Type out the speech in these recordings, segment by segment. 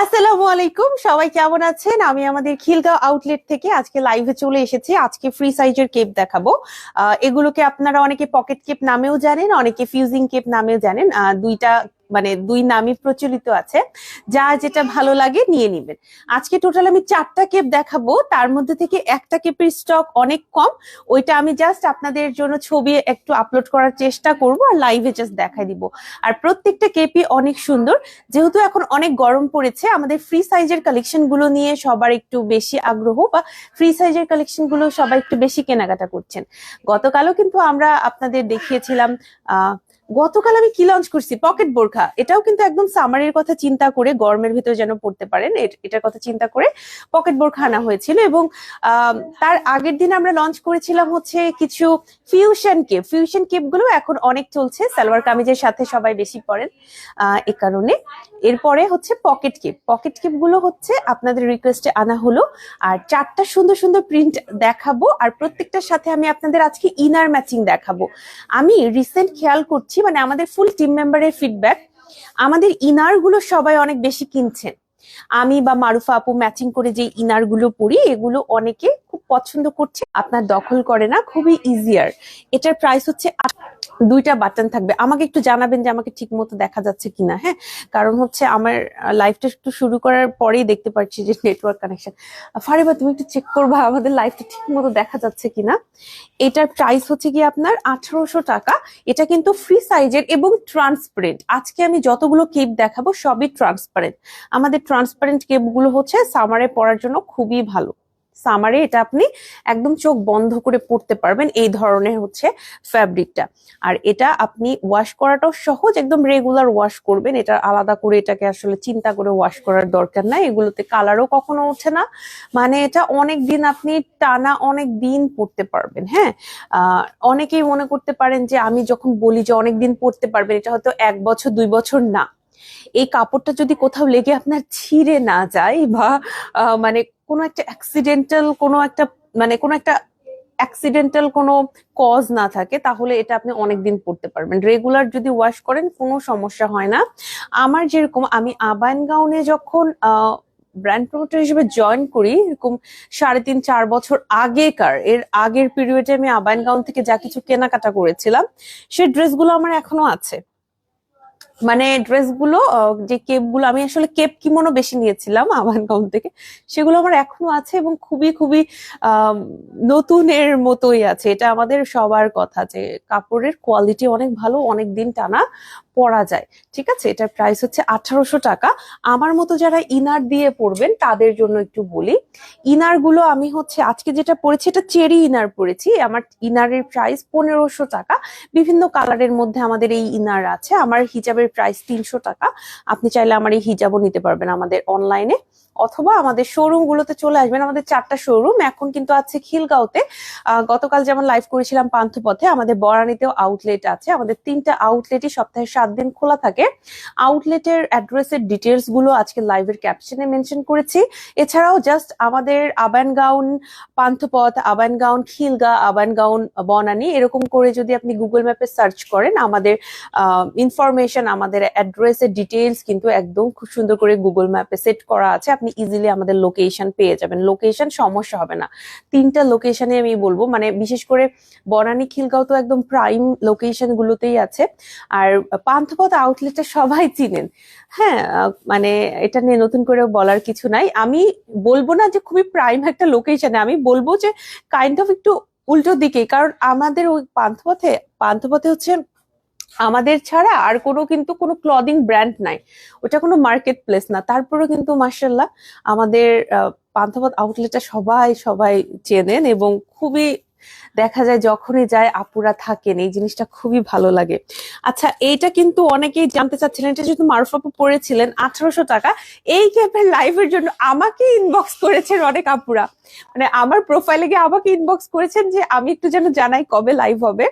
আসসালামু আলাইকুম, সবাই কেমন আছেন? আমি আমাদের খিলগাঁও আউটলেট থেকে আজকে লাইভে চলে এসেছি। আজকে ফ্রি সাইজের কেপ দেখাবো। এগুলোকে আপনারা অনেকে পকেট কেপ নামেও জানেন, অনেকে ফিউজিং কেপ নামেও জানেন। দুইটা মানে দুই নামই প্রচলিত আছে। যা যেটা ভালো লাগে নিয়ে নিবেন। আজকে টোটাল আমি চারটা কেপ দেখাবো। তার মধ্যে থেকে একটা কেপের স্টক অনেক কম। ওইটা আমি জাস্ট আপনাদের জন্য ছবি একটু আপলোড করার চেষ্টা করব আর লাইভে জাস্ট দেখাই দিব। আর প্রত্যেকটা কেপই অনেক সুন্দর। যেহেতু এখন অনেক গরম পড়েছে, আমাদের ফ্রি সাইজের কালেকশনগুলো নিয়ে সবার একটু বেশি আগ্রহ বা ফ্রি সাইজের কালেকশনগুলো সবাই একটু বেশি কেনাকাটা করছেন। গতকালও কিন্তু আমরা আপনাদের দেখিয়েছিলাম, আহ গতকাল আমি কি লঞ্চ করছি? পকেট বোরখা। এটাও কিন্তু একদম সামারের কথা চিন্তা করে গরমের ভিতরে যেন পড়তে পারেন এটার কথা চিন্তা করে পকেট বোরখা আনা হয়েছিল এবং তার আগের দিন আমরা লঞ্চ করেছিলাম হচ্ছে কিছু ফিউশন কেপ ফিউশন কেপগুলো এখন অনেক চলছে সালোয়ার কামিজের সাথে সবাই বেশি পরেন আহ, এ কারণে। এরপরে হচ্ছে পকেট কেপ পকেট কেপগুলো হচ্ছে আপনাদের রিকোয়েস্টে আনা হলো। আর চারটা সুন্দর সুন্দর প্রিন্ট দেখাবো। আর প্রত্যেকটার সাথে আমি আপনাদের আজকে ইনার ম্যাচিং দেখাবো। আমি রিসেন্ট খেয়াল করছি মানে আমাদের ফুল টিম মেম্বারের ফিডব্যাক আমাদের ইনারগুলো সবাই অনেক বেশি কিনছেন। আমি বা মারুফা আপু ম্যাচিং করে যে ইনারগুলো পরি, এগুলো অনেকে খুব পছন্দ করছে, আপনার দখল করে না, খুবই ইজিয়ার এটার প্রাইস হচ্ছে দুইটা বাটন থাকবে। আমাকে একটু জানাবেন যে আমাকে ঠিক মতো দেখা যাচ্ছে কিনা হ্যাঁ? কারণ হচ্ছে আমার লাইফটা একটু শুরু করার পরেই দেখতে পাচ্ছি যে নেটওয়ার্ক কানেকশন ফারিবা তুমি একটু চেক করবা আমাদের লাইফটা ঠিক মতো দেখা যাচ্ছে কিনা? এটার প্রাইস হচ্ছে কি আপনার আঠারোশো টাকা। এটা কিন্তু ফ্রি সাইজের এবং ট্রান্সপারেন্ট আজকে আমি যতগুলো কেপ দেখাবো, সবই ট্রান্সপারেন্ট আমাদের ট্রান্সপারেন্ট কেপগুলো হচ্ছে সামারে পরার জন্য খুবই ভালো। সামারে এটা আপনি একদম চোখ বন্ধ করে পড়তে পারবেন এই ধরনের হচ্ছে ফ্যাব্রিকটা আর এটা আপনি ওয়াশ করাটাও সহজ, একদম রেগুলার ওয়াশ করবেন। এটা আলাদা করে এটাকে আসলে চিন্তা করে ওয়াশ করার দরকার নাই। এগুলোতে কালারও কখনো ওঠে না। মানে এটা অনেক দিন আপনি টানা অনেক দিন পড়তে পারবেন হ্যাঁ? অনেকেই মনে করতে পারেন যে, আমি যখন বলি যে অনেক দিন পড়তে পারবেন, এটা হয়তো এক বছর, দুই বছর না। এই কাপড়টা যদি কোথাও লেগে আপনার ছিঁড়ে না যায় বা মানে কোনো একটা অ্যাক্সিডেন্টাল কোনো একটা মানে কোনো একটা অ্যাক্সিডেন্টাল কোনো কজ না থাকে, তাহলে এটা আপনি অনেকদিন পড়তে পারবেন। রেগুলার যদি ওয়াশ করেন, কোনো সমস্যা হয় না। আমার যেরকম, আমি আবায়ন গাউনে যখন ব্র্যান্ড প্রমোটার হিসেবে জয়েন করি, এরকম সাড়ে তিন, চার বছর আগেকার, এর আগের পিরিয়ডে আমি আবায়ন গাউন থেকে যা কিছু কেনাকাটা করেছিলাম সেই ড্রেসগুলো আমার এখনও আছে। মানে ড্রেসগুলো যে কেপগুলো আমি আসলে কেপ কিমোনো বেশি নিয়েছিলাম আমার গাউন থেকে। সেগুলো আমার এখনও আছে এবং খুবই খুবই নতুনের মতোই আছে। এটা আমাদের সবার কথা যে কাপড়ের কোয়ালিটি অনেক ভালো অনেক দিন টানা। পরা যায়। ঠিক আছে? এটার প্রাইস হচ্ছে আঠারোশো টাকা। আমার মতো যারা ইনার দিয়ে পড়বেন তাদের জন্য একটু বলি। ইনারগুলো আমি হচ্ছে, আজকে যেটা পড়েছি এটা চেরি ইনার পড়েছি আমার ইনারের প্রাইস পনেরোশো টাকা। বিভিন্ন কালারের মধ্যে আমাদের এই ইনার আছে। আমার হিজাবের প্রাইস তিনশো টাকা। আপনি চাইলে আমার এই হিজাবও নিতে পারবেন আমাদের অনলাইনে অথবা আমাদের শোরুম গুলোতে চলে আসবেন, আমাদের চারটা শোরুম এখন কিন্তু আছে খিলগাঁওতে। গতকাল যেমন লাইভ করেছিলাম পান্থপথে, আমাদের বরানীতেও আউটলেট আছে, আমাদের তিনটা আউটলেটই সপ্তাহে সাত দিন খোলা থাকে। আউটলেটের অ্যাড্রেসের ডিটেলসগুলো আজকে লাইভের ক্যাপশনে মেনশন করেছি। এছাড়াও জাস্ট আমাদের Aban gown Panthapath Aban gown Khilgaon Aban gown Banani, এরকম করে যদি আপনি গুগল ম্যাপে সার্চ করেন, আমাদের ইনফরমেশন আমাদের অ্যাড্রেসের ডিটেলস কিন্তু একদম খুব সুন্দর করে গুগল ম্যাপে সেট করা আছে। আপনি ইজিলি আমাদের লোকেশন পেয়ে যাবেন। লোকেশন সমস্যা হবে না। তিনটা লোকেশনে আমি বলব। মানে বিশেষ করে বনানী খিলগাঁও তো একদম প্রাইম লোকেশন গুলোতেই আছে। আর পান্থপথ আউটলেটটা সবাই চিনেন। হ্যাঁ মানে এটা নিয়ে নতুন করে বলার কিছু নাই। আমি বলব না যে খুবই প্রাইম একটা লোকেশনে আমি বলব যে কাইন্ড অফ একটু উল্টো দিকে কারণ আমাদের ওই পান্থপথে পান্থপথে হচ্ছে আমাদের ছাড়া আর কোনো কিন্তু কোনো ক্লদিং ব্র্যান্ড নাই। ওটা কোনো মার্কেট প্লেস না। তারপরেও কিন্তু মার্শাল্লাহ আমাদের পান্থপথ আউটলেটটা সবাই সবাই চেনেন এবং খুবই দেখা যায় যখনই যায় আপুরা থাকেন, এই জিনিসটা খুবই ভালো লাগে। আচ্ছা এইটা কিন্তু অনেকেই জানতে চাচ্ছিলেন, এটা যেহেতু মারুফ আপু পড়েছিলেন, আঠারোশো টাকা, এই ক্যাপের লাইভের জন্য আমাকে ইনবক্স করেছেন অনেক আপুরা। মানে আমার প্রোফাইলে গিয়ে আমাকে ইনবক্স করেছেন যে আমি একটু যেন জানাই কবে লাইভ হবে।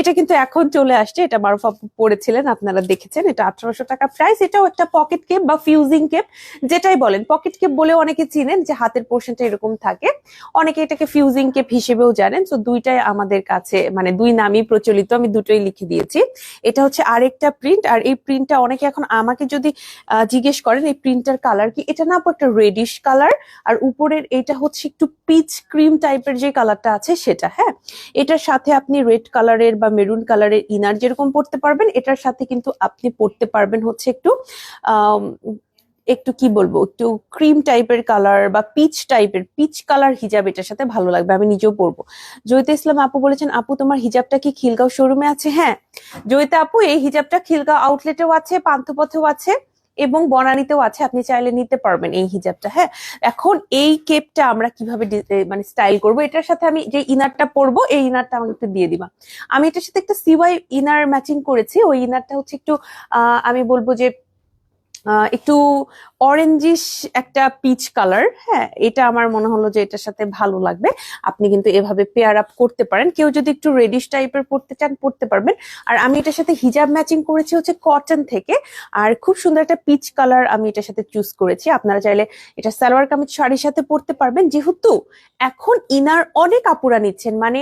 এটা কিন্তু এখন চলে আসছে, এটা মারুফ পড়েছিলেন, আপনারা দেখেছেন, এটা আঠারোশো টাকা প্রাইস এটাও একটা পকেট কেপ বা ফিউজিং কেপ যেটাই বলেন পকেট কেপ বলে অনেকে চিনেন যে হাতের পোর্শনটা এরকম থাকে। অনেকে এটাকে ফিউজিং কেপ হিসেবেও জানেন তো দুইটাই আমাদের কাছে মানে দুই নামই প্রচলিত, আমি দুটোই লিখে দিয়েছি। এটা হচ্ছে আরেকটা প্রিন্ট আর এই প্রিন্টটা অনেকে এখন আমাকে যদি জিজ্ঞেস করেন, এই প্রিন্টার কালার কি? এটা না একটা রেডিশ কালার আর উপরের এটা হচ্ছে একটু পিচ ক্রিম টাইপের যে কালারটা আছে সেটা হ্যাঁ? এটার সাথে আপনি রেড কালারের বা মেরুন কালারের ইনার যেরকম পড়তে পারবেন, এটার সাথে কিন্তু আপনি পড়তে পারবেন হচ্ছে একটু একটু কি বলব, একটু ক্রিম টাইপের কালার বা পিচ টাইপের পিচ কালার হিজাব এটার সাথে ভালো লাগবে, আমি নিজেও পরবো। জয়িতা ইসলাম আপু বলেছেন, আপু, তোমার হিজাবটা কি খিলগাঁও শোরুমে আছে? হ্যাঁ জয়িতা আপু, এই হিজাবটা খিলগাঁও আউটলেটেও আছে পান্থপথেও আছে। এবং বনানীতেও আছে, আপনি চাইলে নিতে পারবেন এই হিজাবটা হ্যাঁ? এখন এই কেপটা আমরা কীভাবে মানে স্টাইল করব, এটার সাথে আমি যে ইনারটা পরবো, এই ইনারটা আমাকে একটু দিয়ে দিবা। আমি এটার সাথে একটা সিওয়াই ইনার ম্যাচিং করেছি, ওই ইনারটা হচ্ছে একটু আমি বলব যে একটু অরেঞ্জিশ একটা পিচ কালার হ্যাঁ এটা আমার মনে হলো যে এটার সাথে ভালো লাগবে। আপনি কিন্তু এভাবে পেয়ার আপ করতে পারেন। কেউ যদি একটু রেডিশ টাইপের পড়তে চান, পড়তে পারবেন। আর আমি এটার সাথে হিজাব ম্যাচিং করেছি হচ্ছে কটন থেকে। আর খুব সুন্দর একটা পিচ কালার আমি এটার সাথে চুজ করেছি। আপনারা চাইলে এটা সালোয়ার কামিজ শাড়ির সাথে পরতে পারবেন। যেহেতু এখন ইনার অনেক আপুরা নিচ্ছেন মানে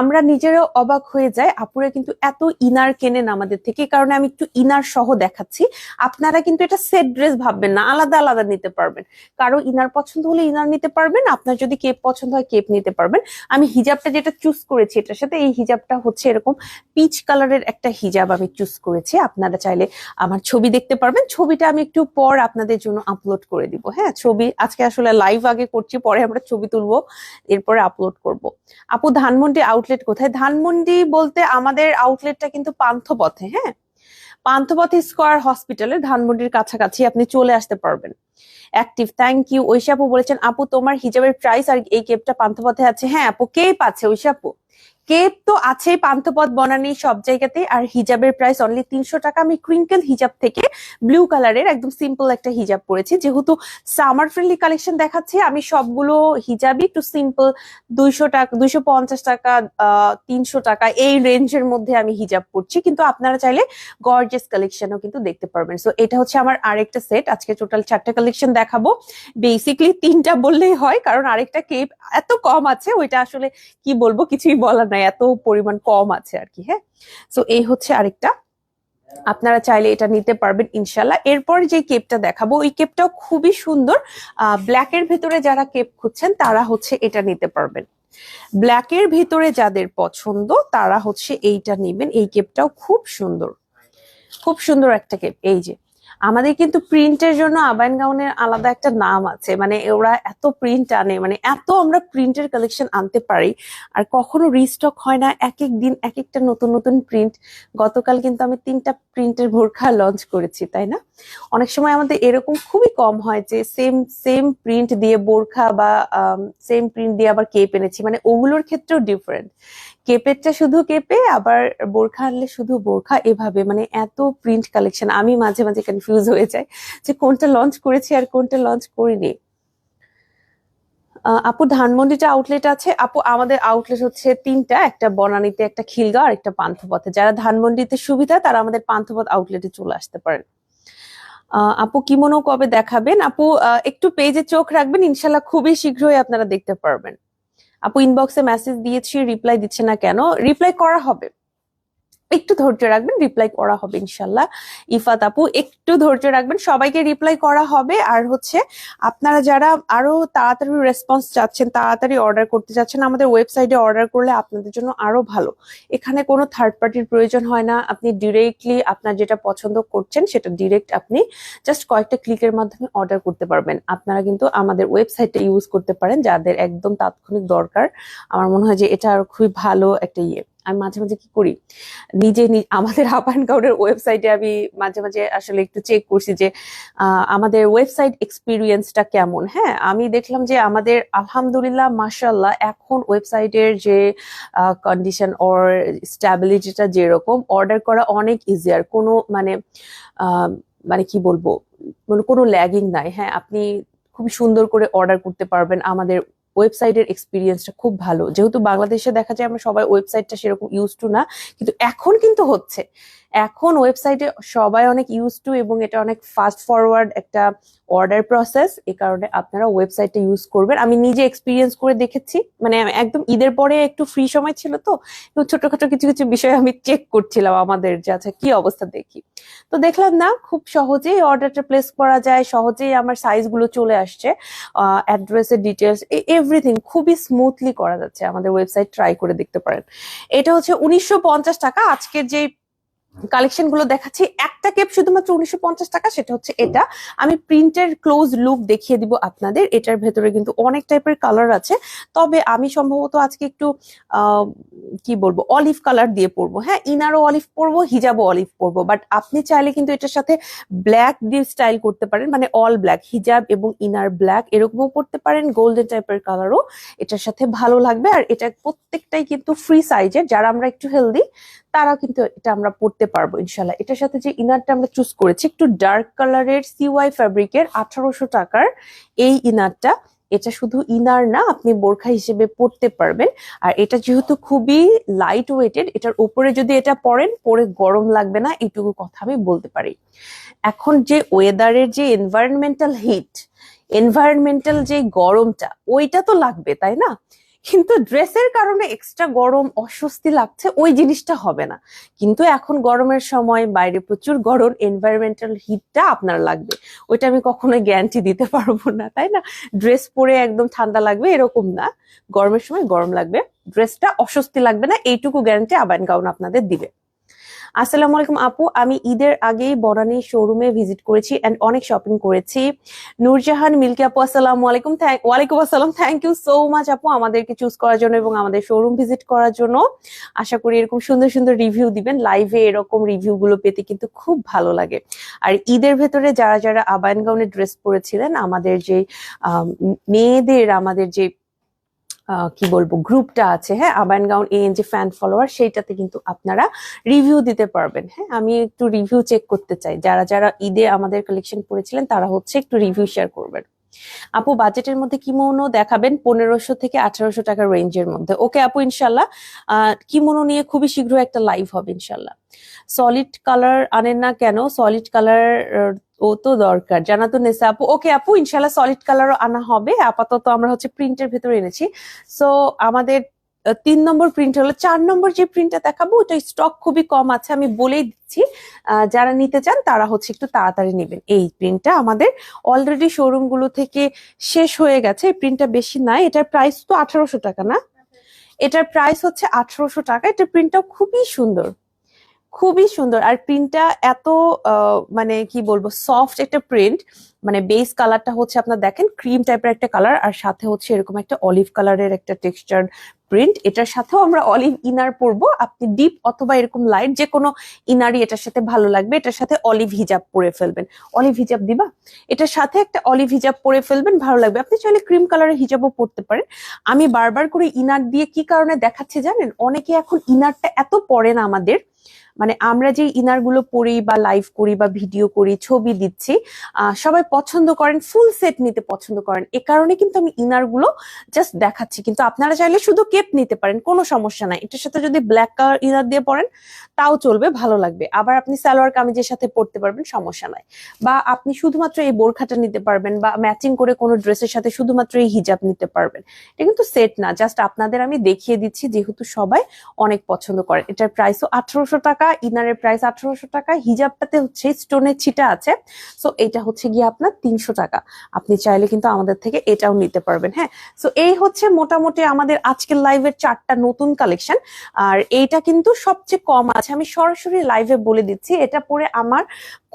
আমরা নিজেরাও অবাক হয়ে যাই, আপুরা কিন্তু এত ইনার কেনেন আমাদের থেকে কারণে আমি একটু ইনার সহ দেখাচ্ছি। আপনারা কিন্তু এটা সেট ড্রেস ভাববেন না, আলাদা আলাদা নিতে পারবেন। কারও ইনার পছন্দ হলে ইনার নিতে পারবেন, আপনার যদি কেপ পছন্দ হয় কেপ নিতে পারবেন। আমি হিজাবটা যেটা চুজ করেছি, এটার সাথে এই হিজাবটা হচ্ছে এরকম পিচ কালারের একটা হিজাব আমি চুজ করেছি। আপনারা চাইলে আমার ছবি দেখতে পারবেন, ছবিটা আমি একটু পর আপনাদের জন্য আপলোড করে দিব। হ্যাঁ ছবি আজকে আসলে লাইভ আগে করছি, পরে আমরা ছবি তুলবো, এরপরে আপলোড করব। আপু, ধানমন্ডি আউটলেট কোথায়? ধানমন্ডি বলতে আমাদের আউটলেটটা কিন্তু পান্থপথে হ্যাঁ? পান্থপথ স্কোয়ার হসপিটালে ধানমন্ডির কাছাকাছি আপনি চলে আসতে পারবেন। অ্যাক্টিভ থ্যাংক ইউ ঐশাপু বলেছেন, আপু, তোমার হিজাবের প্রাইস আর এই কেপটা পান্থপথে আছে। হ্যাঁ আপু কেপ আছে ঐশাপু কেপ তো আছেই পান্থপথ বনানি সব জায়গাতে, আর হিজাবের প্রাইস অনলি তিনশো টাকা। আমি ক্রিঙ্কেল হিজাব থেকে ব্লু কালারের একদম সিম্পল একটা হিজাব পরেছি। যেহেতু সামার ফ্রেন্ডলি কালেকশন দেখাচ্ছি, আমি সবগুলো হিজাবই একটু সিম্পল দুইশো টাকা, দুইশো পঞ্চাশ টাকা তিনশো টাকা, এই রেঞ্জের মধ্যে আমি হিজাব পরছি। কিন্তু আপনারা চাইলে গর্জেস কালেকশনও কিন্তু দেখতে পারবেন। সো এটা হচ্ছে আমার আরেকটা সেট আজকে টোটাল চারটা কালেকশন দেখাবো। বেসিকলি তিনটা বললেই হয়, কারণ আরেকটা কেপ এত কম আছে, ওইটা আসলে কি বলব, কিছুই বলার নাই এত পরিমাণ কম আছে আর কি হ্যাঁ? সো এই হচ্ছে আরেকটা। আপনারা চাইলে এটা নিতে পারবেন ইনশাল্লাহ এরপর যে কেপটা দেখাবো, ওই কেপটাও খুবই সুন্দর। ব্ল্যাক এর ভেতরে যারা কেপ খুঁজছেন, তারা হচ্ছে এটা নিতে পারবেন। ব্ল্যাক এর ভেতরে যাদের পছন্দ, তারা হচ্ছে এইটা নেবেন। এই কেপটাও খুব সুন্দর। খুব সুন্দর একটা কেপ, এই যে। আমাদের কিন্তু প্রিন্টের জন্য আবাইন গাউনের আলাদা একটা নাম আছে। মানে ওরা এত প্রিন্ট আনে মানে এত আমরা প্রিন্টের কালেকশন আনতে পারি, আর কখনো রিস্টক হয় না। এক এক দিন এক একটা নতুন নতুন প্রিন্ট গতকাল কিন্তু আমি তিনটা প্রিন্টের বোরখা লঞ্চ করেছি, তাই না? অনেক সময় আমাদের এরকম খুবই কম হয় যে সেম সেম প্রিন্ট দিয়ে বোরখা বা সেম প্রিন্ট দিয়ে আবার কেপ এনেছি। মানে ওগুলোর ক্ষেত্রেও ডিফারেন্ট কেপেরটা শুধু কেপে, আবার বোরখা আনলে শুধু বোরখা, এভাবে। মানে এত প্রিন্ট কালেকশন আমি মাঝে মাঝে কনফিউজ হয়ে যাই যে কোনটা লঞ্চ করেছি আর কোনটা লঞ্চ করিনি। আপু, ধানমন্ডিটা আউটলেট আছে। আপু, আমাদের আউটলেট হচ্ছে তিনটা। একটা বনানীতে একটা খিলগাঁও আর একটা পান্থপথে। যারা ধানমন্ডিতে সুবিধা, তারা আমাদের পান্থপথ আউটলেটে চলে আসতে পারেন। আপু, কিমনো কবে দেখাবেন? আপু একটু পেজে চোখ রাখবেন। ইনশাল্লাহ খুবই শীঘ্রই আপনারা দেখতে পারবেন। আপু ইনবক্সে মেসেজ দিয়েছি রিপ্লাই দিচ্ছে না কেন? রিপ্লাই করা হবে। একটু ধৈর্য রাখবেন রিপ্লাই করা হবে ইনশাল্লাহ ইফাত আপু, একটু ধৈর্য রাখবেন, সবাইকে রিপ্লাই করা হবে। আর হচ্ছে, আপনারা যারা আরও তাড়াতাড়ি রেসপন্স চাচ্ছেন, তাড়াতাড়ি অর্ডার করতে চাচ্ছেন, আমাদের ওয়েবসাইটে অর্ডার করলে আপনাদের জন্য আরও ভালো। এখানে কোনো থার্ড পার্টির প্রয়োজন হয় না। আপনি ডিরেক্টলি আপনার যেটা পছন্দ করছেন, সেটা ডিরেক্ট আপনি জাস্ট কয়েকটা ক্লিকের মাধ্যমে অর্ডার করতে পারবেন। আপনারা কিন্তু আমাদের ওয়েবসাইটটা ইউজ করতে পারেন, যাদের একদম তাৎক্ষণিক দরকার। আমার মনে হয় যে এটা আরও খুবই ভালো একটা ইয়ে। আমি মাঝে মাঝে কি করি? নিজে আমাদের আপ অ্যান্ড কাউন্টের ওয়েবসাইটে আমি মাঝে মাঝে আসলে একটু চেক করছি যে আমাদের ওয়েবসাইট এক্সপিরিয়েন্সটা কেমন? হ্যাঁ আমি দেখলাম যে আমাদের আলহামদুলিল্লাহ মাশাল্লাহ এখন ওয়েবসাইটের যে কন্ডিশন ওর স্ট্যাবিলিটিটা যেরকম অর্ডার করা অনেক ইজিয়ার কোনো মানে মানে কি বলব? মানে কোনো ল্যাগিং নাই। হ্যাঁ আপনি খুব সুন্দর করে অর্ডার করতে পারবেন আমাদের ওয়েবসাইটের এক্সপিরিয়েন্সটা খুব ভালো। যেহেতু বাংলাদেশে দেখা যায় আমরা সবাই ওয়েবসাইটটা সেরকম ইউজ টু না, কিন্তু এখন কিন্তু হচ্ছে। এখন ওয়েবসাইটে সবাই অনেক ইউজ টু এবং এটা অনেক ফাস্ট ফরওয়ার্ড একটা অর্ডার প্রসেস এই কারণে আপনারা ওয়েবসাইটটা ইউজ করবেন। আমি নিজে এক্সপিরিয়েন্স করে দেখেছি মানে একদম ঈদের পরে একটু ফ্রি সময় ছিল তো ছোটখাটো কিছু কিছু বিষয় আমি চেক করছিলাম আমাদের যে আচ্ছা কি অবস্থা দেখি? তো দেখলাম না, খুব সহজেই অর্ডারটা প্লেস করা যায়, সহজেই আমার সাইজগুলো চলে আসছে অ্যাড্রেসের ডিটেলস এভরিথিং খুবই স্মুথলি করা যাচ্ছে, আমাদের ওয়েবসাইট ট্রাই করে দেখতে পারেন। এটা হচ্ছে উনিশশো পঞ্চাশ টাকা, আজকের যে কালেকশনগুলো দেখাচ্ছি। একটা কেপ শুধুমাত্র উনিশশো পঞ্চাশ টাকা, সেটা হচ্ছে এটা। আমি প্রিন্টের ক্লোজ লুক দেখিয়ে দিব আপনাদের। এটার ভেতরে কিন্তু অনেক টাইপের কালার আছে। তবে আমি সম্ভবত আজকে একটু কি বলব অলিভ কালার দিয়ে পরবো। হ্যাঁ ইনারও অলিভ পরবো হিজাবও অলিভ পরবো। বাট আপনি চাইলে কিন্তু এটার সাথে ব্ল্যাক দিয়ে স্টাইল করতে পারেন। মানে অল ব্ল্যাক হিজাব এবং ইনার ব্ল্যাক এরকমও পরতে পারেন। গোল্ডেন টাইপের কালারও এটার সাথে ভালো লাগবে। আর এটা প্রত্যেকটাই কিন্তু ফ্রি সাইজের যারা আমরা একটু হেলদি তারা কিন্তু এটা আমরা পড়তে পারব ইনশাল্লাহ এটার সাথে যে ইনারটা আমরা চুজ করেছি, একটু ডার্ক কালারের সিওয়াই ফ্যাব্রিকের আঠারোশো টাকার এই ইনারটা। এটা শুধু ইনার না, আপনি বোরখা হিসেবে পরতে পারবেন। আর এটা যেহেতু খুবই লাইট ওয়েটেড এটার উপরে যদি এটা পরেন, পরে গরম লাগবে না, এইটুকু কথা আমি বলতে পারি। এখন যে ওয়েদারের যে এনভায়রনমেন্টাল হিট এনভায়রনমেন্টাল যে গরমটা, ওইটা তো লাগবে, তাই না? কিন্তু ড্রেসের কারণে এক্সট্রা গরম অস্বস্তি লাগছে, ওই জিনিসটা হবে না। কিন্তু এখন গরমের সময় বাইরে প্রচুর গরম এনভায়রনমেন্টাল হিটটা আপনার লাগবে। ওইটা আমি কখনো গ্যারান্টি দিতে পারব না, তাই না? ড্রেস পরে একদম ঠান্ডা লাগবে, এরকম না। গরমের সময় গরম লাগবে ড্রেসটা অস্বস্তি লাগবে না, এইটুকু গ্যারান্টি আবাইন গাউন আপনাদের দিবে। আসসালামু আলাইকুম আপু, আমি ঈদের আগেই বনানী শোরুমে ভিজিট করেছি এন্ড অনেক শপিং করেছি। নূরজাহান, মিল্কি আপু, আসসালামু আলাইকুম ওয়ালাইকুম আসসালাম, থ্যাংক ইউ সো মাচ আপু আমাদেরকে চুজ করার জন্য এবং আমাদের শোরুম ভিজিট করার জন্য। আশা করি এরকম সুন্দর সুন্দর রিভিউ দিবেন লাইভে এরকম রিভিউ গুলো পেতে কিন্তু খুব ভালো লাগে। আর ঈদের ভেতরে যারা যারা আবায়ন গাউনের ড্রেস পরেছিলেন, আমাদের যে মেয়েদের, আমাদের যে কি বলব, গ্রুপটা আছে হ্যাঁ? আবায়ন গাউন এন যে ফ্যান ফলোয়ার সেইটাতে কিন্তু আপনারা রিভিউ দিতে পারবেন হ্যাঁ? আমি একটু রিভিউ চেক করতে চাই। যারা যারা ঈদে আমাদের কালেকশন করেছিলেন তারা হচ্ছে একটু রিভিউ শেয়ার করবেন। আপু বাজেটের মধ্যে কিমোনো দেখাবেন পনেরোশো থেকে আঠারোশো টাকার রেঞ্জের মধ্যে। ওকে আপু ইনশাল্লাহ কিমোনো নিয়ে খুবই শীঘ্র একটা লাইভ হবে ইনশাল্লাহ সলিড কালার আনেন না কেন? সলিড কালার ও তো দরকার। জানা তো নেসা আপু। ওকে আপু ইনশাল্লাহ সলিড কালারও আনা হবে। আপাতত আমরা হচ্ছে প্রিন্টের ভেতরে এনেছি। সো আমাদের তিন নম্বর প্রিন্ট হলো, চার নম্বর যে প্রিন্টটা দেখাবো ওটা স্টক খুবই কম আছে, আমি বলেই দিচ্ছি যারা নিতে চান, তারা হচ্ছে একটু তাড়াতাড়ি নেবেন। এই প্রিন্টটা আমাদের অলরেডি শোরুমগুলো থেকে শেষ হয়ে গেছে, এই প্রিন্টটা বেশি নাই, এটার প্রাইস তো আঠারোশো টাকা না? এটার প্রাইস হচ্ছে আঠারোশো টাকা, এটার প্রিন্টটাও খুবই সুন্দর খুবই সুন্দর। আর প্রিন্টটা এত মানে কি বলব সফট একটা প্রিন্ট মানে বেস কালারটা হচ্ছে আপনার দেখেন ক্রিম টাইপের একটা কালার আর সাথে হচ্ছে এরকম একটা অলিভ কালারের একটা টেক্সচার প্রিন্ট এটার সাথেও আমরা অলিভ ইনার পরবো। আপনি ডিপ অথবা এরকম লাইট যে কোনো ইনারই এটার সাথে ভালো লাগবে, এটার সাথে অলিভ হিজাব পরে ফেলবেন। অলিভ হিজাব দিবা? এটার সাথে একটা অলিভ হিজাব পরে ফেলবেন, ভালো লাগবে। আপনি চাইলে ক্রিম কালারের হিজাবও পরতে পারেন। আমি বারবার করে ইনার দিয়ে কি কারণে দেখাচ্ছি জানেন? অনেকে এখন ইনারটা এত পরে না আমাদের। মানে আমরা যে ইনারগুলো পরি বা লাইভ করি বা ভিডিও করি, ছবি দিচ্ছি সবাই পছন্দ করেন ফুল সেট নিতে পছন্দ করেন। এ কারণে কিন্তু আমি ইনারগুলো জাস্ট দেখাচ্ছি। কিন্তু আপনারা চাইলে শুধু কেপ নিতে পারেন, কোনো সমস্যা নাই। এটার সাথে যদি ব্ল্যাক কালার ইনার দিয়ে পরেন তাও চলবে, ভালো লাগবে। আবার আপনি সালোয়ার কামিজের সাথে পরতে পারবেন, সমস্যা নাই। বা আপনি শুধুমাত্র এই বোরখাটা নিতে পারবেন বা ম্যাচিং করে কোনো ড্রেসের সাথে শুধুমাত্র এই হিজাব নিতে পারবেন। এটা কিন্তু সেট না জাস্ট আপনাদের আমি দেখিয়ে দিচ্ছি, যেহেতু সবাই অনেক পছন্দ করেন। এটার প্রাইসও আঠারোশো টাকা ইনারের প্রাইস আঠারোশো টাকা, হিজাবটাতে হচ্ছে স্টোনের ছিটা আছে। সো এটা হচ্ছে গিয়ে আপনার তিনশো টাকা। আপনি চাইলে কিন্তু আমাদের থেকে এটাও নিতে পারবেন হ্যাঁ? সো এই হচ্ছে মোটামুটি আমাদের আজকের লাইভের চারটা নতুন কালেকশন আর এইটা কিন্তু সবচেয়ে কম আছে। আমি সরাসরি লাইভে বলে দিচ্ছি, এটা পরে আমার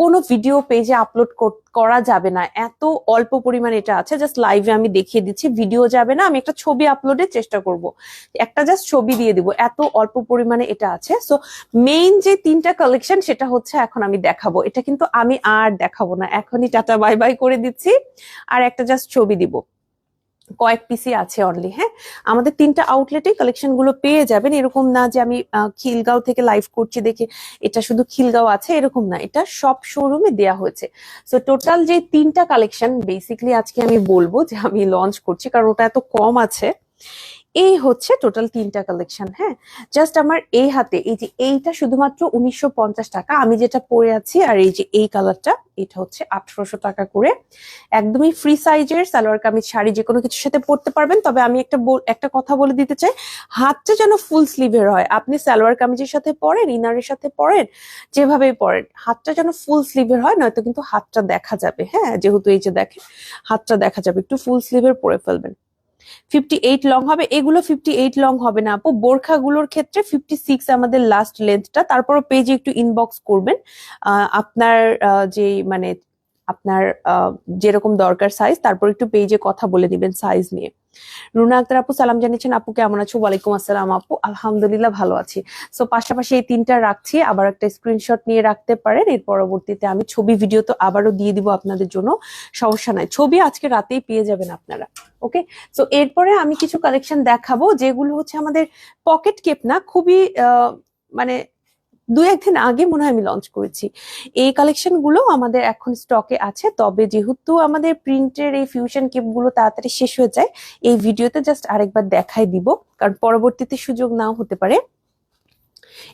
কোনো ভিডিও পেজে আপলোড করা যাবে না। এত অল্প পরিমাণ এটা আছে জাস্ট লাইভে আমি দেখিয়ে দিচ্ছি ভিডিও যাবে না, আমি একটা ছবি আপলোডের চেষ্টা করব। একটা জাস্ট ছবি দিয়ে দিব, এত অল্প পরিমাণে এটা আছে। সো মেইন যে তিনটা কালেকশন সেটা হচ্ছে এখন আমি দেখাবো। এটা কিন্তু আমি আর দেখাবো না, এখনই টাটা বাই বাই করে দিচ্ছি। আর একটা জাস্ট ছবি দিব। কয়েক পিসি আছে অনলি হ্যাঁ? আমাদের তিনটা আউটলেটে কালেকশনগুলো পেয়ে যাবেন। এরকম না যে আমি খিলগাঁও থেকে লাইভ করছি দেখে এটা শুধু খিলগাঁও আছে, এরকম না। এটা সব শোরুমে দেয়া হয়েছে। সো টোটাল যে তিনটা কালেকশন বেসিকলি আজকে আমি বলব যে আমি লঞ্চ করছি, কারণ ওটা এত কম আছে। এই হচ্ছে টোটাল তিনটা কালেকশন হ্যাঁ? জাস্ট আমার এই হাতে, এই যে এইটা শুধুমাত্র উনিশশো পঞ্চাশ টাকা, আমি যেটা পরে আছি আর এই যে এই কালারটা এটা হচ্ছে আঠারোশো টাকা করে। একদমই ফ্রি সাইজের সালোয়ার কামিজ, শাড়ি, যে কোনো কিছুর সাথে পরতে পারবেন। তবে আমি একটা একটা কথা বলে দিতে চাই, হাতটা যেন ফুল স্লিভের হয়। আপনি সালোয়ার কামিজের সাথে পরেন, ইনারের সাথে পরেন, যেভাবেই পরেন, হাতটা যেন ফুল স্লিভের হয়, নয়তো কিন্তু হাতটা দেখা যাবে হ্যাঁ? যেহেতু এই যে দেখেন, হাতটা দেখা যাবে, একটু ফুল স্লিভের পরে ফেলবেন। ফিফটি এইট লং হবে। এগুলো ফিফটি এইট লং হবে না আপু। বোরখাগুলোর ক্ষেত্রে ফিফটি সিক্স আমাদের লাস্ট লেন্থটা তারপরও পেজে একটু ইনবক্স করবেন। আপনার যে মানে আপনার যেরকম দরকার সাইজ তারপর একটু পেজে কথা বলে দিবেন সাইজ নিয়ে। রুনা আক্তার আপু, সালাম জানিয়েছেন, আপু, কেমন আছো? ওয়ালাইকুম আসসালাম আপু। আলহামদুলিল্লাহ ভালো আছি। সো পাশাপাশি এই তিনটা রাখছি। আবার একটা স্ক্রিনশট নিয়ে রাখতে পারেন। এর পরবর্তীতে আমি ছবি ভিডিও তো আবারও দিয়ে দিব আপনাদের জন্য। সমস্যা নাই। ছবি আজকে রাতেই পেয়ে যাবেন আপনারা। ওকে সো এরপরে আমি কিছু কালেকশন দেখাবো, যেগুলো হচ্ছে আমাদের পকেট কেপ না, খুবই মানে দু একদিন আগে মনে হয় আমি লঞ্চ করেছি। এই কালেকশনগুলো আমাদের এখন স্টকে আছে, তবে যেহেতু আমাদের প্রিন্টের এই ফিউশন কেপগুলো তাড়াতাড়ি শেষ হয়ে যায়, এই ভিডিওতে জাস্ট আরেকবার দেখাই দিব, কারণ পরবর্তীতে সুযোগ নাও হতে পারে।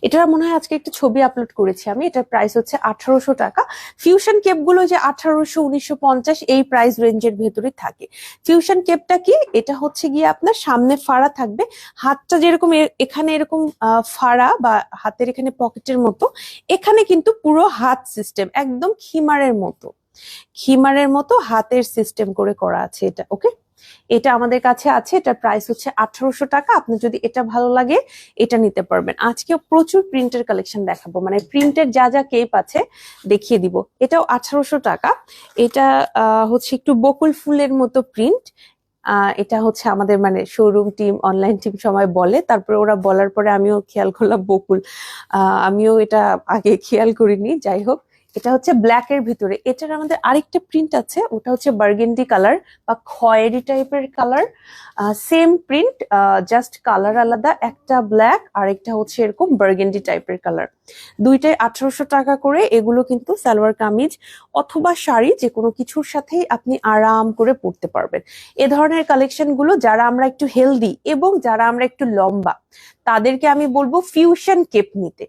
এটার মনে হয় আজকে একটা ছবি আপলোড করেছি আমি। এটার প্রাইস হচ্ছে আঠারোশো টাকা। ফিউশন কেপগুলো যে আঠারোশো, উনিশশো পঞ্চাশ, এই প্রাইস রেঞ্জের ভেতরে থাকে। ফিউশন কেপটা কি? এটা হচ্ছে গিয়ে আপনার সামনে ফাড়া থাকবে। হাতটা যেরকম এখানে এরকম ফাড়া বা হাতের এখানে পকেটের মতো, এখানে কিন্তু পুরো হাত সিস্টেম একদম খিমারের মতো। খিমারের মতো হাতের সিস্টেম করে করা আছে এটা ওকে এটা আমাদের কাছে আছে, এটার প্রাইস হচ্ছে আঠারোশো টাকা। আপনি যদি এটা ভালো লাগে, এটা নিতে পারবেন। আজকে প্রচুর প্রিন্টের কালেকশন দেখাবো। মানে প্রিন্টের যা যা কেপ আছে, দেখিয়ে দিব। এটাও আঠারোশো টাকা। এটা হচ্ছে একটু বকুল ফুলের মতো প্রিন্ট এটা হচ্ছে আমাদের মানে শোরুম টিম অনলাইন টিম সময় বলে। তারপরে ওরা বলার পরে আমিও খেয়াল করলাম বকুল। আমিও এটা আগে খেয়াল করিনি। যাই হোক এটা হচ্ছে ব্ল্যাক এর ভিতরে। এটার আমাদের আরেকটা প্রিন্ট আছে, ওটা হচ্ছে বার্গেন্ডি কালার বা খয়েরি টাইপের colour same print just colour আলাদা, একটা ব্ল্যাক আর একটা হচ্ছে এরকম বার্গেন্ডি টাইপের কালার দুইটাই আঠারোশো টাকা করে, এগুলো কিন্তু সালোয়ার কামিজ অথবা শাড়ি যে কোনো কিছুর সাথেই আপনি আরাম করে পরতে পারবেন। এ ধরনের কালেকশনগুলো যারা আমরা একটু হেলদি এবং যারা আমরা একটু লম্বা, তাদেরকে আমি বলব ফিউশন কেপ নিতে।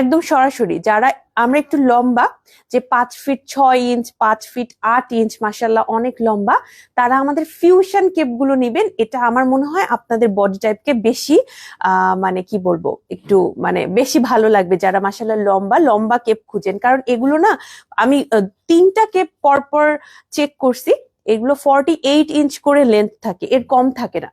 একদম সরাসরি, যারা আমরা একটু লম্বা, যে পাঁচ ফিট ছয় ইঞ্চ পাঁচ ফিট আট ইঞ্চ মাসাল্লাহ অনেক লম্বা, তারা আমাদের ফিউশন কেপগুলো নিবেন। এটা আমার মনে হয় আপনাদের বডি টাইপকে বেশি মানে কি বলব, একটু মানে বেশি ভালো লাগবে যারা মাসাল্লাহ লম্বা লম্বা কেপ খুঁজেন। কারণ এগুলো না, আমি তিনটা কেপ পরপর চেক করছি, এগুলো ফর্টি এইট ইঞ্চ করে লেন্থ থাকে, এর কম থাকে না।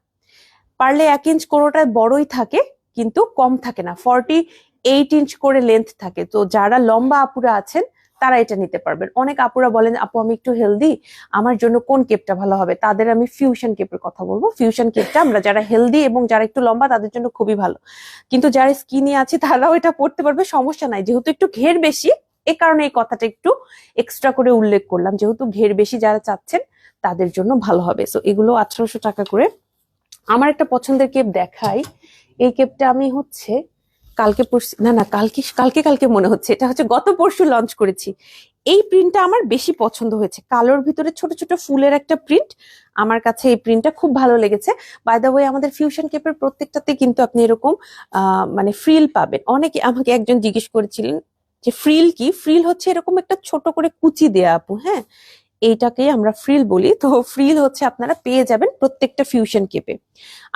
পারলে এক ইঞ্চ কোনোটায় বড়ই থাকে, কিন্তু কম থাকে না। ফর্টি এইট ইঞ্চ করে লেন্থ থাকে। তো যারা লম্বা আপুরা আছেন, তারা এটা নিতে পারবেন। অনেক আপুরা বলেন, আপু, আমি একটু হেলদি আমার জন্য কোন কেপটা ভালো হবে? তাদের আমি ফিউশন কেপের কথা বলব। ফিউশন কেপটা আমরা যারা হেলদি এবং যারা একটু লম্বা, তাদের জন্য খুবই ভালো। কিন্তু যারা স্কিনি আছে, তারাও এটা পড়তে পারবে, সমস্যা নাই। যেহেতু একটু ঘের বেশি, এ কারণে এই কথাটা একটু এক্সট্রা করে উল্লেখ করলাম। যেহেতু ঘের বেশি যারা চাচ্ছেন, তাদের জন্য ভালো হবে। সো এগুলো আঠারোশো টাকা করে। আমার একটা পছন্দের কেপ দেখাই। এই কেপটা আমি হচ্ছে কালকে পরশু, না না, কালকে কালকে কালকে মনে হচ্ছে। এটা হচ্ছে গত পরশু লঞ্চ করেছি। এই প্রিন্টটা আমার বেশি পছন্দ হয়েছে। কালোর ভিতরে ছোট ছোট ফুলের একটা প্রিন্ট আমার কাছে এই প্রিন্টটা খুব ভালো লেগেছে। বাই দ্য ওয়ে আমাদের ফিউশন কেপের প্রত্যেকটাতে কিন্তু আপনি এরকম মানে ফ্রিল পাবেন। অনেকে আমাকে একজন জিজ্ঞেস করেছিলেন যে ফ্রিল কি? ফ্রিল হচ্ছে এরকম একটা ছোট করে কুচি দেয়া, আপু হ্যাঁ? এইটাকেই আমরা ফ্রিল বলি। তো ফ্রিল হচ্ছে আপনারা পেয়ে যাবেন প্রত্যেকটা ফিউশন কেপে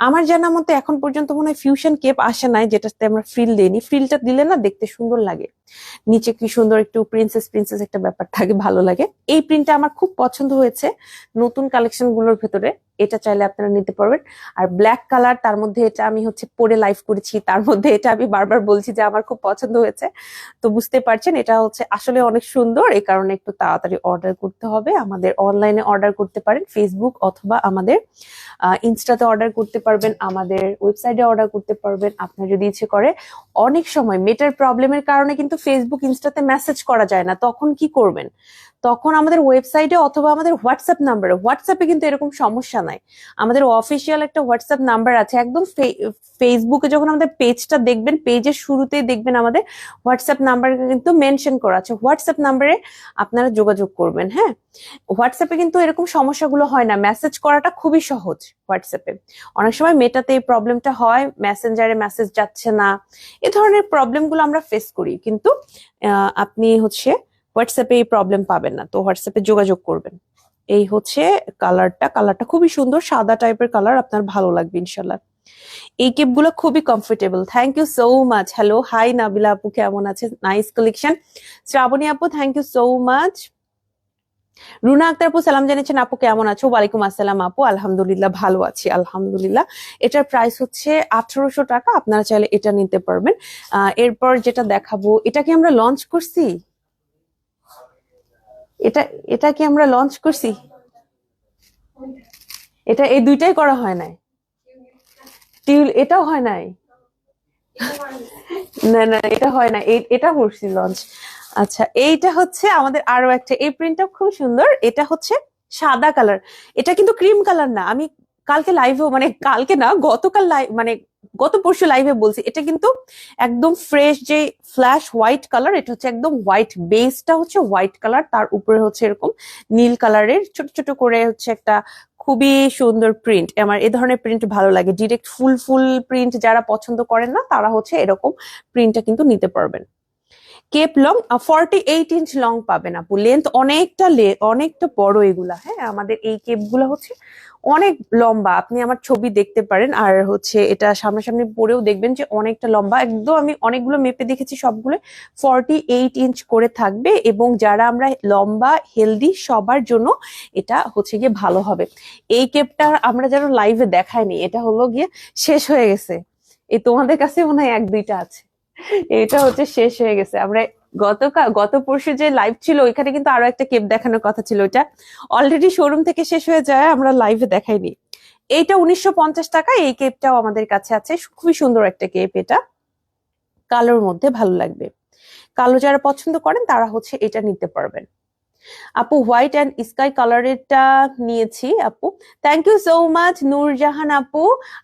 আমার জানা মতে এখন পর্যন্ত মনে হয় ফিউশন কেপ আসে নাই, যেটাতে আমরা ফ্রিল দিইনি। ফ্রিলটা দিলে না দেখতে সুন্দর লাগে। নিচে কি সুন্দর একটু প্রিন্সেস প্রিন্সেস একটা ব্যাপার থাকে, ভালো লাগে। এই প্রিন্টটা আমার খুব পছন্দ হয়েছে নতুন কালেকশনগুলোর ভেতরে। এটা চাইলে আপনারা নিতে পারবেন। আর ব্ল্যাক কালার তার মধ্যে এটা আমি হচ্ছে পরে লাইভ করেছি, তার মধ্যে এটা আমি বারবার বলছি যে আমার খুব পছন্দ হয়েছে। তো বুঝতে পারছেন, এটা হচ্ছে আসলে অনেক সুন্দর এই কারণে একটু তাড়াতাড়ি অর্ডার করতে হবে। আমাদের অনলাইনে অর্ডার করতে পারেন ফেসবুক অথবা আমাদের ইনস্টাতে অর্ডার করতে পারবেন, আমাদের ওয়েবসাইটে অর্ডার করতে পারবেন। আপনার যদি ইচ্ছে করে, অনেক সময় মেটার প্রবলেমের কারণে কিন্তু ফেসবুক ইনস্টাতে মেসেজ করা যায় না, তখন কি করবেন? তখন আমাদের ওয়েবসাইটে অথবা আমাদের হোয়াটসঅ্যাপ নাম্বারে হোয়াটসঅ্যাপে কিন্তু এরকম সমস্যা নাই। আমাদের অফিসিয়াল একটা হোয়াটসঅ্যাপ নাম্বার আছে, একদম ফেসবুকে যখন আমাদের পেজটা দেখবেন পেজের শুরুতেই দেখবেন আমাদের হোয়াটসঅ্যাপ নাম্বার কিন্তু মেনশন করা আছে। হোয়াটসঅ্যাপ নাম্বারে আপনারা যোগাযোগ করবেন হ্যাঁ? হোয়াটসঅ্যাপে কিন্তু এরকম সমস্যাগুলো হয় না মেসেজ করাটা খুবই সহজ হোয়াটসঅ্যাপে অনেক সময় মেটাতে এই প্রবলেমটা হয় মেসেঞ্জারে মেসেজ যাচ্ছে না, এ ধরনের প্রবলেমগুলো আমরা ফেস করি। কিন্তু আপনি হচ্ছে হোয়াটসঅ্যাপে এই প্রবলেম পাবেন না। তো হোয়াটসঅ্যাপে যোগাযোগ করবেন। এই হচ্ছে কালারটা কালারটা খুবই সুন্দর, সাদা টাইপের কালার আপনার ভালো লাগবে ইনশাল্লাহ এই কেপগুলো খুবই comfortable thank you so much hello hi Nabila আপু, কেমন আছে নাইস কালেকশন শ্রাবণী আপু thank you so much Runa Akter আপু, সালাম জানিয়েছেন। আপু, কেমন আছো? ওয়ালাইকুম আসসালাম আপু। আলহামদুলিল্লাহ, ভালো আছি। আলহামদুলিল্লাহ। এটার প্রাইস হচ্ছে আঠারোশো টাকা। আপনারা চাইলে এটা নিতে পারবেন। এরপর যেটা দেখাবো এটা কি আমরা লঞ্চ করছি? এটা এটা কি আমরা লঞ্চ করছি? এটা এই দুইটাই করা হয় নাই। টিউল এটাও হয় নাই? না না, এটা হয় না এটা করছি লঞ্চ আচ্ছা এইটা হচ্ছে আমাদের আরও একটা। এই প্রিন্টটা খুব সুন্দর। এটা হচ্ছে সাদা কালার এটা কিন্তু ক্রিম কালার না। আমি কালকে লাইভেও মানে কালকে না, গতকাল লাইভ মানে গত পরশু লাইভে বলছি, এটা কিন্তু একদম ফ্রেশ যে ফ্ল্যাশ হোয়াইট কালার এটা হচ্ছে একদম হোয়াইট বেসটা হচ্ছে হোয়াইট কালার তার উপরে হচ্ছে এরকম নীল কালারের ছোট ছোট করে হচ্ছে একটা খুবই সুন্দর প্রিন্ট আমার এ ধরনের প্রিন্ট ভালো লাগে। ডিরেক্ট ফুল ফুল প্রিন্ট যারা পছন্দ করেন না, তারা হচ্ছে এরকম প্রিন্টটা কিন্তু নিতে পারবেন। Cape long forty eight inch long পাবেন আপু। লেন্থ অনেকটা অনেকটা বড় এগুলা হ্যাঁ? আমাদের এই কেপগুলা হচ্ছে অনেক লম্বা। আপনি আমার ছবি দেখতে পারেন, আর হচ্ছে এটা সামনাসামনি পরেও দেখবেন যে অনেকটা লম্বা। একদম আমি অনেকগুলো মেপে দেখেছি, সবগুলো ফর্টি এইট ইঞ্চ করে থাকবে, এবং যারা আমরা লম্বা হেলদি সবার জন্য এটা হচ্ছে গিয়ে ভালো হবে। এই কেপটা আমরা যেন লাইভে দেখাইনি, এটা হলো গিয়ে শেষ হয়ে গেছে। এই তোমাদের কাছে মনে হয় এক দুইটা আছে। এটা হচ্ছে শেষ হয়ে গেছে। আমরা গতকাল, গত পরশু যে লাইভ ছিল, ওইখানে কিন্তু আরও একটা কেপ দেখানোর কথা ছিল ওইটা। অলরেডি শোরুম থেকে শেষ হয়ে যায়, আমরা লাইভে দেখাইনি। এইটা উনিশশো পঞ্চাশ টাকা, এই কেপটাও আমাদের কাছে আছে। খুবই সুন্দর একটা কেপ এটা। কালোর মধ্যে ভালো লাগবে। কালো যারা পছন্দ করেন, তারা হচ্ছে এটা নিতে পারবেন। আপু হোয়াইট অ্যান্ড স্কাই কালারেরটা নিয়েছি, আপু। Thank you so much Nurjahan আপু।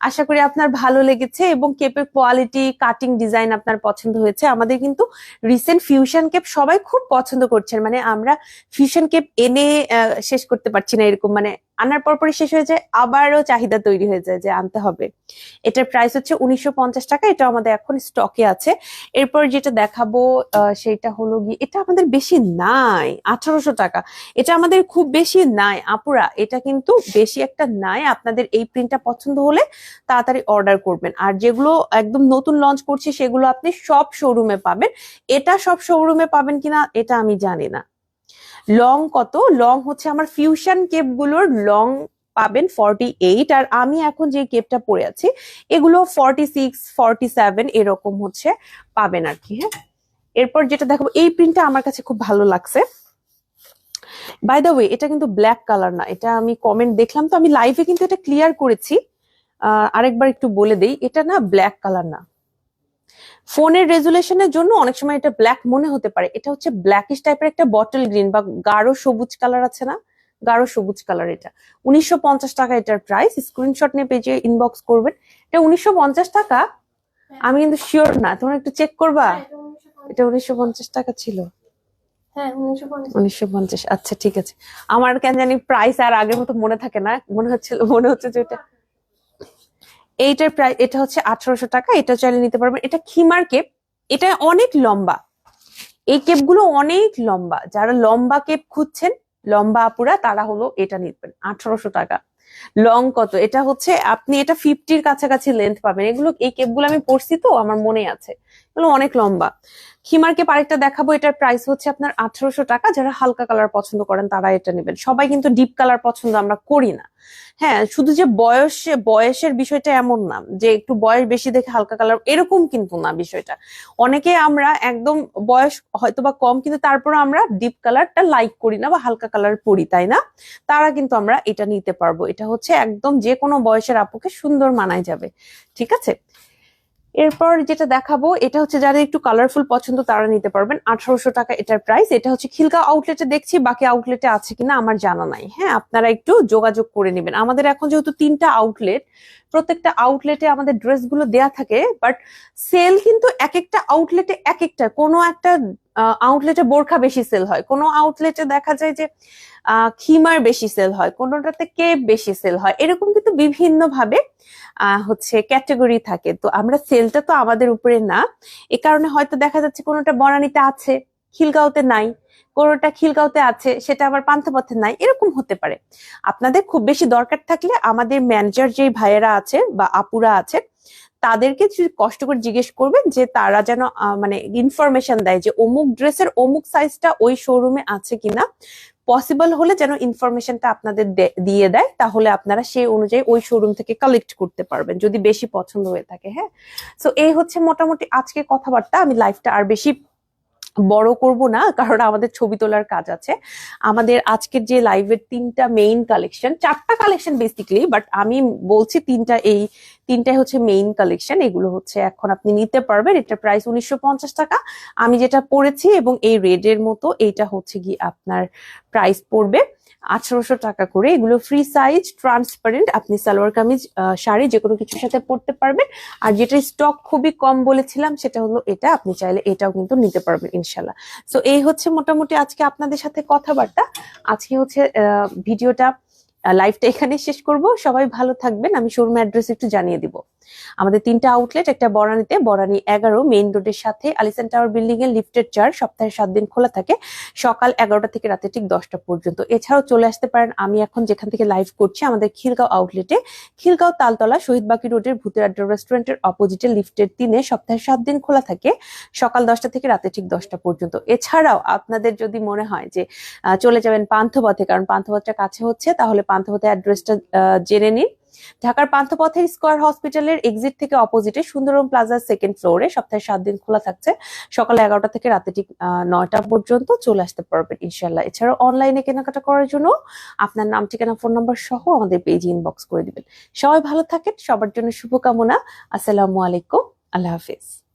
আশা করি আপনার ভালো লেগেছে এবং কেপের কোয়ালিটি কাটিং ডিজাইন আপনার পছন্দ হয়েছে। আমাদের কিন্তু রিসেন্ট ফিউশন কেপ সবাই খুব পছন্দ করছেন। মানে আমরা ফিউশন কেপ এনে শেষ করতে পারছি না এরকম মানে আনার পর পরই শেষ হয়ে যায়, আবারও চাহিদা তৈরি হয়ে যায় যে আনতে হবে। এটার প্রাইস হচ্ছে উনিশশো পঞ্চাশ টাকা, এটা আমাদের এখন স্টকে আছে। এরপর যেটা দেখাবো সেটা হলো গিয়ে, এটা আমাদের বেশি নাই, আঠারোশো টাকা। এটা আমাদের খুব বেশি নাই, আপুরা, এটা কিন্তু বেশি একটা নাই, আপনাদের এই প্রিন্টটা পছন্দ হলে তাড়াতাড়ি অর্ডার করবেন। আর যেগুলো একদম নতুন লঞ্চ করছি, সেগুলো আপনি সব শোরুমে পাবেন। এটা সব শোরুমে পাবেন কিনা, এটা আমি জানি না। লং কত? লং হচ্ছে আমার ফিউশন কেপগুলোর লং পাবেন ফর্টি এইট আর আমি এখন যে কেপটা পরে আছি, এগুলো ফর্টি সিক্স ফর্টি সেভেন এরকম হচ্ছে পাবেন আর কি হ্যাঁ? এরপর যেটা দেখাবো, এই প্রিন্টটা আমার কাছে খুব ভালো লাগছে। বাই দ্য ওয়ে এটা কিন্তু ব্ল্যাক কালার না, এটা আমি কমেন্ট দেখলাম, তো আমি লাইভে কিন্তু এটা ক্লিয়ার করেছি। আরেকবার একটু বলে দেই, এটা না ব্ল্যাক কালার না। ফোনের রেজুলেশনের জন্য অনেক সময় এটা ব্ল্যাক মনে হতে পারে। এটা হচ্ছে ব্ল্যাকিশ টাইপের একটা বটল গ্রিন বা গাঢ় সবুজ কালার আছে না? গাঢ় সবুজ কালার এটা। উনিশশো পঞ্চাশ টাকা এটার প্রাইস স্ক্রিনশট নিয়ে পেজে ইনবক্স করবেন। এটা উনিশশো পঞ্চাশ টাকা? আমি কিন্তু শিওর না। তোমরা একটু চেক করবা? এটা উনিশশো পঞ্চাশ। টাকা ছিল। হ্যাঁ উনিশশো আচ্ছা ঠিক আছে। আমার কেন জানি প্রাইস আর আগের মতো মনে থাকে না। মনে হচ্ছিল মনে হচ্ছে যে এটা এইটার প্রায়, এটা হচ্ছে আঠারোশো টাকা, এটা চাইলে নিতে পারবেন। এটা খিমার কেপ, এটা অনেক লম্বা। এই কেপগুলো অনেক লম্বা। যারা লম্বা কেপ খুঁজছেন, লম্বা আপুরা, তারা হলো এটা নিতেন আঠারোশো টাকা। লং কত? এটা হচ্ছে, আপনি এটা ফিফটির কাছাকাছি লেন্থ পাবেন। এগুলো, এই কেপগুলো আমি পড়ছি তো, আমার মনে আছে। এগুলো অনেক লম্বা। খিমার কেপ আরেকটা দেখাবো, এটার প্রাইস হচ্ছে আপনার আঠারোশো টাকা। যারা হালকা কালার পছন্দ করেন, তারা এটা নেবেন। সবাই কিন্তু ডিপ কালার পছন্দ আমরা করি না। হ্যাঁ শুধু যে বয়সে, বয়সের বিষয়টা এমন না, যে একটু বয়স বেশি দেখে হালকা কালার এরকম কিন্তু না বিষয়টা। অনেকে আমরা একদম বয়স হয়তো বা কম, কিন্তু তারপরে আমরা ডিপ কালারটা লাইক করি না বা হালকা কালার পরি, তাই না? তারা কিন্তু আমরা এটা নিতে পারব। এটা হচ্ছে একদম যে কোনো বয়সের আপুকে সুন্দর মানায় যাবে। ঠিক আছে? এরপর যেটা দেখাবো, এটা হচ্ছে যারা একটু কালারফুল পছন্দ তারা নিতে পারবেন। আঠারোশো টাকা এটার প্রাইস এটা হচ্ছে খিলগাঁও আউটলেটে দেখছি, বাকি আউটলেটে আছে কিনা আমার জানা নাই। হ্যাঁ আপনারা একটু যোগাযোগ করে নেবেন। আমাদের এখন যেহেতু তিনটা আউটলেট প্রত্যেকটা আউটলেটে আমাদের ড্রেসগুলো দেয়া থাকে বাট সেল কিন্তু এক একটা আউটলেটে এক একটা কোনো একটা আউটলেটে বোরখা বেশি সেল হয়। কোনো আউটলেটে দেখা যায় যে খিমার বেশি সেল হয়, কোনোটাতে কেপ বেশি সেল হয়, এরকম কিন্তু বিভিন্ন ভাবে হচ্ছে ক্যাটাগরি থাকে। তো আমরা সেলটা তো আমাদের উপরে না, এ কারণে হয়তো দেখা যাচ্ছে কোনোটা বনানীতে আছে, খিলগাঁওতে নাই, কোনোটা খিলগাঁওতে আছে, সেটা আবার পান্থপথে নাই, এরকম হতে পারে। আপনাদের খুব বেশি দরকার থাকলে আমাদের ম্যানেজার যে ভাইয়েরা আছে বা আপুরা আছে, তাদেরকে কষ্ট করে জিজ্ঞেস করবেন যে তারা যেন মানে ইনফরমেশন দেয় যে অমুক ড্রেসের অমুক সাইজটা ওই শোরুমে আছে কিনা পসিবল হলে যেন ইনফরমেশনটা আপনাদের দিয়ে দেয়, তাহলে আপনারা সেই অনুযায়ী ওই শোরুম থেকে কালেক্ট করতে পারবেন, যদি বেশি পছন্দ হয়ে থাকে হ্যাঁ? সো এই হচ্ছে মোটামুটি আজকে কথাবার্তা, আমি লাইফটা আর বেশি বড় করব না, কারণ আমাদের ছবি তোলার কাজ আছে। আমাদের আজকের যে লাইভের তিনটা মেইন কালেকশন চারটা কালেকশন বেসিক্যালি বাট আমি বলছি তিনটা এই, তিনটাই হচ্ছে মেইন কালেকশন এগুলো হচ্ছে এখন আপনি নিতে পারবেন। এটা প্রাইস উনিশশো পঞ্চাশ টাকা। আমি যেটা পড়েছি এবং এই রেডের মতো, এইটা হচ্ছে গিয়ে আপনার প্রাইস পড়বে। আঠারোশো টাকা করে এগুলো ফ্রি সাইজ ট্রান্সপারেন্ট আপনি সালোয়ার কামিজ শাড়ি যে কোনো কিছুর সাথে পরতে পারবেন। আর যেটা স্টক খুবই কম বলেছিলাম, সেটা হলো এটা। আপনি চাইলে এটাও কিন্তু নিতে পারবেন ইনশাল্লাহ সো এই হচ্ছে মোটামুটি আজকে আপনাদের সাথে কথাবার্তা। আজকে হচ্ছে ভিডিওটা লাইভটা এখানে শেষ করব। সবাই ভালো থাকবেন। আমি শোরুম অ্যাড্রেস একটু জানিয়ে দিব। আমাদের তিনটা আউটলেট একটা বরানিতে, বরানি এগারো মেইন রোডের সাথে আলিসান টাওয়ার বিল্ডিং এর লিফটের চার সপ্তাহে সাত দিন খোলা থাকে। সকাল এগারোটা থেকে রাতে ঠিক দশটা পর্যন্ত। এছাড়াও চলে আসতে পারেন আমি এখন যেখান থেকে লাইভ করছি, আমাদের খিলগাঁও আউটলেটে খিলগাঁও তালতলা, শহীদ বাকি রোডের ভূতের আড্ডা রেস্টুরেন্টের অপোজিটে লিফটের তিনে, সপ্তাহে সাত দিন খোলা থাকে। সকাল দশটা থেকে রাতে ঠিক দশটা পর্যন্ত। এছাড়াও আপনাদের যদি মনে হয় যে চলে যাবেন পান্থপথে, কারণ পান্থপথটা কাছে হচ্ছে, তাহলে পান্থপথের অ্যাড্রেসটা জেনে নিন। ঢাকার পান্থপথের স্কোয়ার হসপিটালের এক্সিট থেকে অপোজিটে সুন্দরম প্লাজার সেকেন্ড ফ্লোরে সপ্তাহে সাত দিন খোলা থাকছে। সকাল এগারোটা থেকে রাতে ঠিক নয়টা পর্যন্ত চলে আসতে পারবেন ইনশাল্লাহ এছাড়াও অনলাইনে কেনাকাটা করার জন্য আপনার নাম, ঠিকানা ফোন নাম্বার সহ আমাদের পেজে ইনবক্স করে দিবেন। সবাই ভালো থাকেন, সবার জন্য শুভকামনা। আসসালামু আলাইকুম। আল্লাহ হাফিজ।